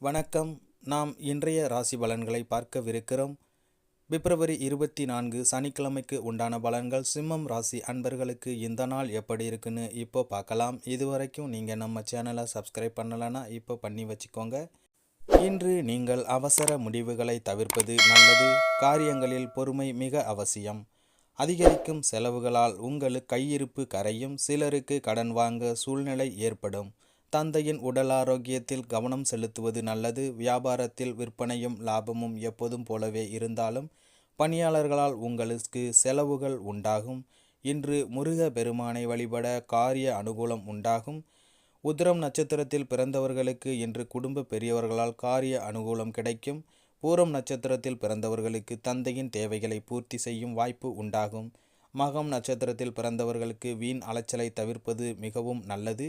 வணக்கம். நாம் இன்றைய ராசி பலன்களை பார்க்கவிருக்கிறோம். பிப்ரவரி இருபத்தி நான்கு சனிக்கிழமைக்கு உண்டான பலன்கள் சிம்மம் ராசி அன்பர்களுக்கு இந்த நாள் எப்படி இருக்குன்னு இப்போ பார்க்கலாம். இதுவரைக்கும் நீங்கள் நம்ம சேனலை சப்ஸ்கிரைப் பண்ணலைன்னா இப்போ பண்ணி வச்சுக்கோங்க. இன்று நீங்கள் அவசர முடிவுகளை தவிர்ப்பது நல்லது. காரியங்களில் பொறுமை மிக அவசியம். அதிகரிக்கும் செலவுகளால் உங்கள் கையிருப்பு கரையும் சிலருக்கு கடன் வாங்க சூழ்நிலை ஏற்படும். தந்தையின் உடல் ஆரோக்கியத்தில் கவனம் செலுத்துவது நல்லது. வியாபாரத்தில் விற்பனையும் லாபமும் எப்போதும் போலவே இருந்தாலும் பணியாளர்களால் உங்களுக்கு செலவுகள் உண்டாகும். இன்று முருக பெருமானை வழிபட காரிய அனுகூலம் உண்டாகும். உத்திரம் நட்சத்திரத்தில் பிறந்தவர்களுக்கு இன்று குடும்ப பெரியவர்களால் காரிய அனுகூலம் கிடைக்கும். பூரம் நட்சத்திரத்தில் பிறந்தவர்களுக்கு தந்தையின் தேவைகளை பூர்த்தி செய்யும் வாய்ப்பு உண்டாகும். மகம் நட்சத்திரத்தில் பிறந்தவர்களுக்கு வீண் அலைச்சலை தவிர்ப்பது மிகவும் நல்லது.